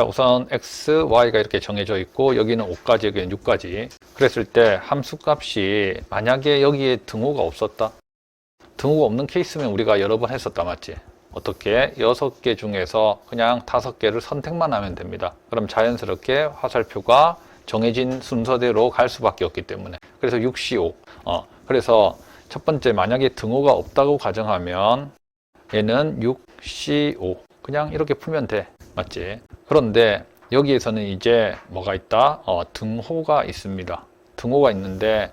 자, 우선 x, y가 이렇게 정해져 있고 여기는 5까지, 여기는 6까지. 그랬을 때 함수 값이 만약에 여기에 등호가 없었다. 등호가 없는 케이스면 우리가 여러 번 했었다 맞지? 어떻게? 6개 중에서 그냥 5개를 선택만 하면 됩니다. 그럼 자연스럽게 화살표가 정해진 순서대로 갈 수밖에 없기 때문에. 그래서 6C5. 어, 그래서 첫 번째 만약에 등호가 없다고 가정하면 얘는 6C5. 그냥 이렇게 풀면 돼. 맞지? 그런데 여기에서는 이제 뭐가 있다? 어, 등호가 있습니다. 등호가 있는데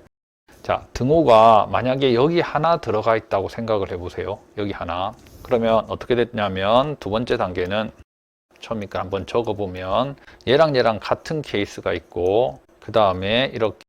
자, 등호가 만약에 여기 하나 들어가 있다고 생각을 해보세요. 여기 하나. 그러면 어떻게 됐냐면 두 번째 단계는 처음이니까 한번 적어보면 얘랑 얘랑 같은 케이스가 있고 그 다음에 이렇게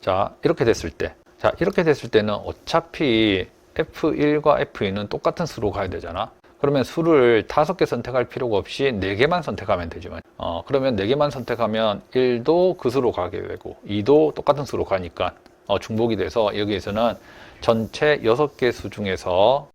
자 이렇게 됐을 때 자 이렇게 됐을 때는 어차피 F1과 F2는 똑같은 수로 가야 되잖아. 그러면 수를 다섯 개 선택할 필요가 없이 네 개만 선택하면 되지만 어 그러면 네 개만 선택하면 1도 그 수로 가게 되고 2도 똑같은 수로 가니까 어, 중복이 돼서 여기에서는 전체 6개 수 중에서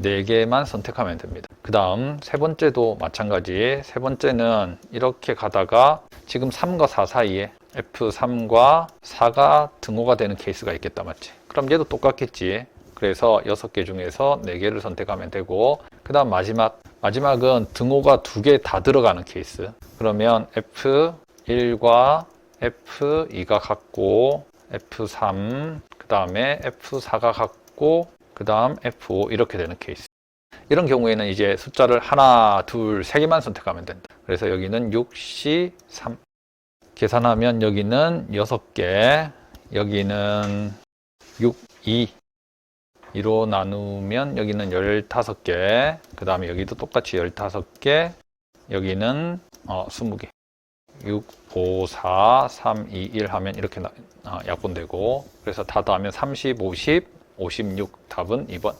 4개만 선택하면 됩니다. 그 다음 세 번째도 마찬가지 세 번째는 이렇게 가다가 지금 3과 4 사이에 F3과 4가 등호가 되는 케이스가 있겠다 맞지? 그럼 얘도 똑같겠지. 그래서 6개 중에서 4개를 선택하면 되고 그 다음 마지막 마지막은 등호가 두 개 다 들어가는 케이스. 그러면 F1과 F2가 같고 F3 그 다음에 F4가 같고 그 다음 F5 이렇게 되는 케이스. 이런 경우에는 이제 숫자를 하나 둘 세 개만 선택하면 된다. 그래서 여기는 6C 3 계산하면 여기는 6개 여기는 6 2 2로 나누면 여기는 15개, 그 다음에 여기도 똑같이 15개, 여기는 어, 20개. 6, 5, 4, 3, 2, 1 하면 이렇게 나- 어, 약분되고, 그래서 다 더하면 30, 50, 56 답은 2번.